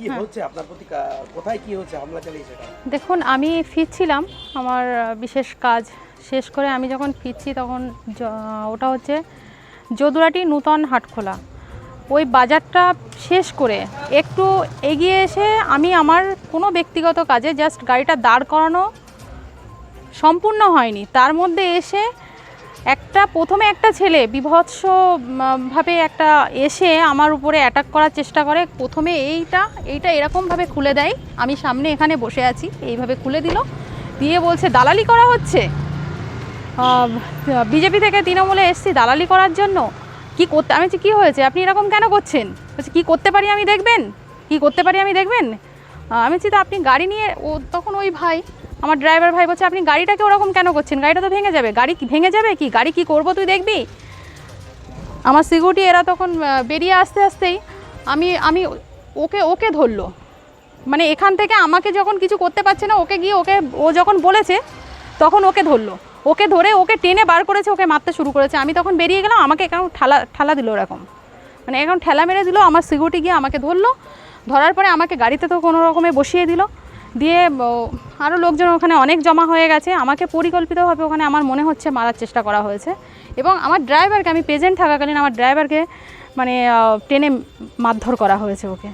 কি হচ্ছে? আপনার প্রতি কোথায় কি হচ্ছে? হামলা চালিয়েছে দেখুন আমি ফিরছিলাম আমার বিশেষ কাজ শেষ করে আমি যখন ফিরছি তখন ওটা হচ্ছে যদুরাটি নূতন হাটখোলা। ওই বাজারটা শেষ করে একটু এগিয়ে এসে আমি আমার কোনো ব্যক্তিগত কাজে জাস্ট গাড়িটা দাঁড় করানো সম্পূর্ণ হয়নি। তার মধ্যে এসে একটা, প্রথমে একটা ছেলে বিভৎস ভাবে একটা এসে আমার উপরে অ্যাটাক করার চেষ্টা করে। প্রথমে এইটা এইটা এরকমভাবে খুলে দেয়। আমি সামনে এখানে বসে আছি, এইভাবে খুলে দিল। দিয়ে বলছে, দালালি করা হচ্ছে? বিজেপি থেকে তৃণমূলে এসছি, দালালি করার জন্য। কি করতে, আমি কি হয়েছে? আপনি এরকম কেন করছেন? বলছে, কী করতে পারি আমি দেখবেন? কি করতে পারি আমি দেখবেন? আমি বলছি, তো আপনি গাড়ি নিয়ে, ও তখন ওই ভাই আমার ড্রাইভার ভাই বলছে, আপনি গাড়িটাকে ওরকম কেন করছেন? গাড়িটা তো ভেঙে যাবে। গাড়ি ভেঙে যাবে কি? গাড়ি কি করব তুই দেখবি? আমার সিকিউরিটি এরা তখন বেরিয়ে আসতে আসতেই আমি আমি ওকে ওকে ধরলো। মানে এখান থেকে আমাকে যখন কিছু করতে পারছে না, ওকে গিয়ে ওকে, ও যখন বলেছে, তখন ওকে ধরলো। ওকে ধরে ওকে টেনে বার করেছে, ওকে মারতে শুরু করেছে। আমি তখন বেরিয়ে গেলাম, আমাকে এখন ঠালা ঠালা দিল ওরকম। মানে এখন ঠেলা মেরে দিল, আমার সিকিউরিটি গিয়ে আমাকে ধরলো। ধরার পরে আমাকে গাড়িতে তো কোনো রকমে বসিয়ে দিল। দিয়ে আরও লোকজন ওখানে অনেক জমা হয়ে গেছে। আমাকে পরিকল্পিতভাবে ওখানে আমার মনে হচ্ছে মারার চেষ্টা করা হয়েছে। এবং আমার ড্রাইভারকে আমি প্রেজেন্ট থাকাকালীন আমার ড্রাইভারকে মানে টেনে মারধর করা হয়েছে ওকে।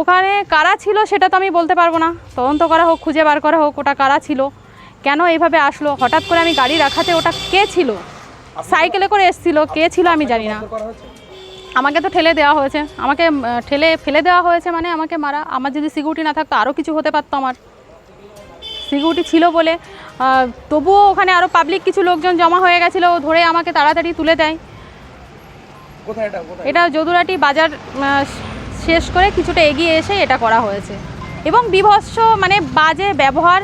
ওখানে কারা ছিল সেটা তো আমি বলতে পারব না। তদন্ত করা হোক খুঁজে বার করা হোক ওটা কারা ছিল কেন এইভাবে আসলো হঠাৎ করে আমি গাড়ি রাখাতে ওটা কে ছিল? সাইকেলে করে এসছিল কে ছিল আমি জানি না। আমাকে তো ঠেলে দেওয়া হয়েছে। আমাকে ঠেলে ফেলে দেওয়া হয়েছে মানে আমাকে মারা। আমার যদি সিকিউরিটি না থাকতো আরও কিছু হতে পারতো আমার। সিকিউরিটি ছিল বলে তবুও ওখানে আরও পাবলিক কিছু লোকজন জমা হয়ে গেছিল ধরে আমাকে তাড়াতাড়ি তুলে দেয়। এটা? যদুরাটি বাজার শেষ করে কিছুটা এগিয়ে এসে এটা করা হয়েছে। এবং বিভৎস মানে বাজে ব্যবহার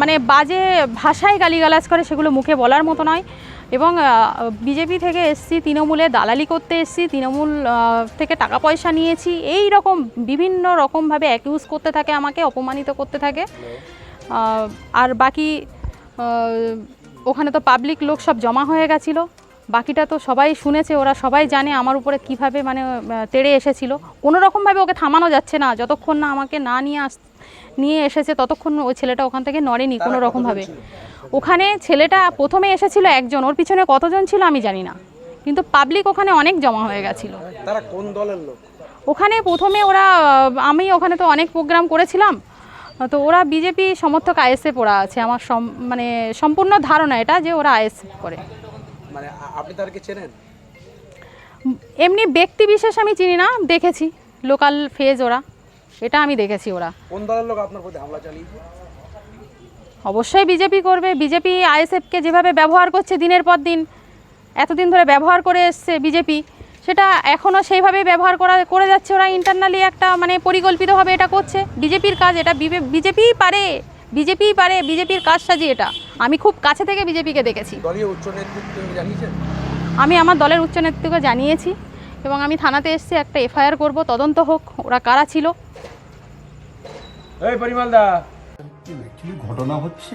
মানে বাজে ভাষায় গালিগালাজ করে সেগুলো মুখে বলার মতো নয়। এবং বিজেপি থেকে এসছি, তৃণমূলে দালালি করতে এসছি, তৃণমূল থেকে টাকা পয়সা নিয়েছি। এই রকম বিভিন্ন রকমভাবে অ্যাকিউজ করতে থাকে আমাকে, অপমানিত করতে থাকে। আর বাকি ওখানে তো পাবলিক লোক সব জমা হয়ে গেছিল। বাকিটা তো সবাই শুনেছে, ওরা সবাই জানে আমার উপরে কীভাবে মানে তেড়ে এসেছিল। কোনো রকমভাবে ওকে থামানো যাচ্ছে না। যতক্ষণ না আমাকে না নিয়ে আস নিয়ে এসেছে ততক্ষণ ওই ছেলেটা ওখান থেকে নড়েনি কোনো রকমভাবে ওখানে ছেলেটা প্রথমে এসেছিল একজন ওর পিছনে কতজন ছিল আমি জানি না। কিন্তু পাবলিক ওখানে অনেক জমা হয়ে গেছিল। তারা কোন দলের লোক? ওখানে প্রথমে ওরা আমি ওখানে তো অনেক প্রোগ্রাম করেছিলাম তো ওরা বিজেপি সমর্থক আইএসএফ ওরা আছে আমার মানে সম্পূর্ণ ধারণা এটা যে ওরা আইএসএফ করে। মানে আপনি তাদেরকে চেনেন? এমনি ব্যক্তি বিশেষ আমি চিনি না দেখেছি লোকাল ফেজ ওরা। এটা আমি দেখেছি ওরা। কোন দলের লোক আপনার প্রতি হামলা চালিয়েছে? অবশ্যই বিজেপি করবে। বিজেপি আইএসএফকে যেভাবে ব্যবহার করছে দিনের পর দিন এতদিন ধরে ব্যবহার করে এসছে বিজেপি সেটা এখনও সেইভাবেই ব্যবহার করা করে যাচ্ছে ওরা। ইন্টারনালি একটা মানে পরিকল্পিতভাবে এটা করছে। বিজেপির কাজ এটা বিজেপিই পারে। বিজেপিই পারে। বিজেপির কাজ সাজি এটা। আমি খুব কাছে থেকে বিজেপিকে দেখেছি। আমি আমার দলের উচ্চ নেতৃত্বকে জানিয়েছি এবং আমি থানাতে এসেছি একটা এফআইআর করব তদন্ত হোক ওরা কারা ছিল এই পরিমাল দা অ্যাকচুয়ালি ঘটনা হচ্ছে?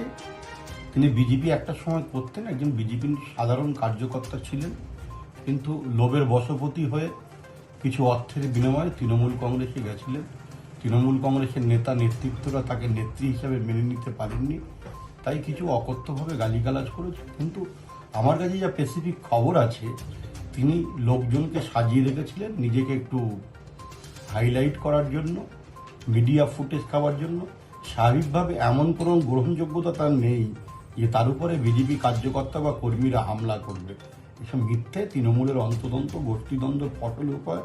তিনি বিজেপি একটা সময় করতেন, একজন বিজেপির সাধারণ কার্যকর্তা ছিলেন, কিন্তু লোভের বশপতি হয়ে কিছু অর্থের বিনিময়ে তৃণমূল কংগ্রেসে গেছিলেন। তৃণমূল কংগ্রেসের নেতা নেতৃত্বরা তাকে নেত্রী হিসাবে মেনে নিতে পারেননি, তাই কিছু অকথ্যভাবে গালিগালাজ করেছে কিন্তু আমার কাছে যা স্পেসিফিক খবর আছে, তিনি লোকজনকে সাজিয়ে রেখেছিলেন নিজেকে একটু হাইলাইট করার জন্য। মিডিয়া ফুটেজ খাওয়ার জন্য স্বাভাবিকভাবে এমন কোনো গ্রহণযোগ্যতা তার নেই যে তার উপরে বিজেপি কার্যকর্তা বা কর্মীরা হামলা করবে। এসব মিথ্যে তৃণমূলের অন্তদন্ত গোষ্ঠীদ্বন্দ্ব পটল উপায়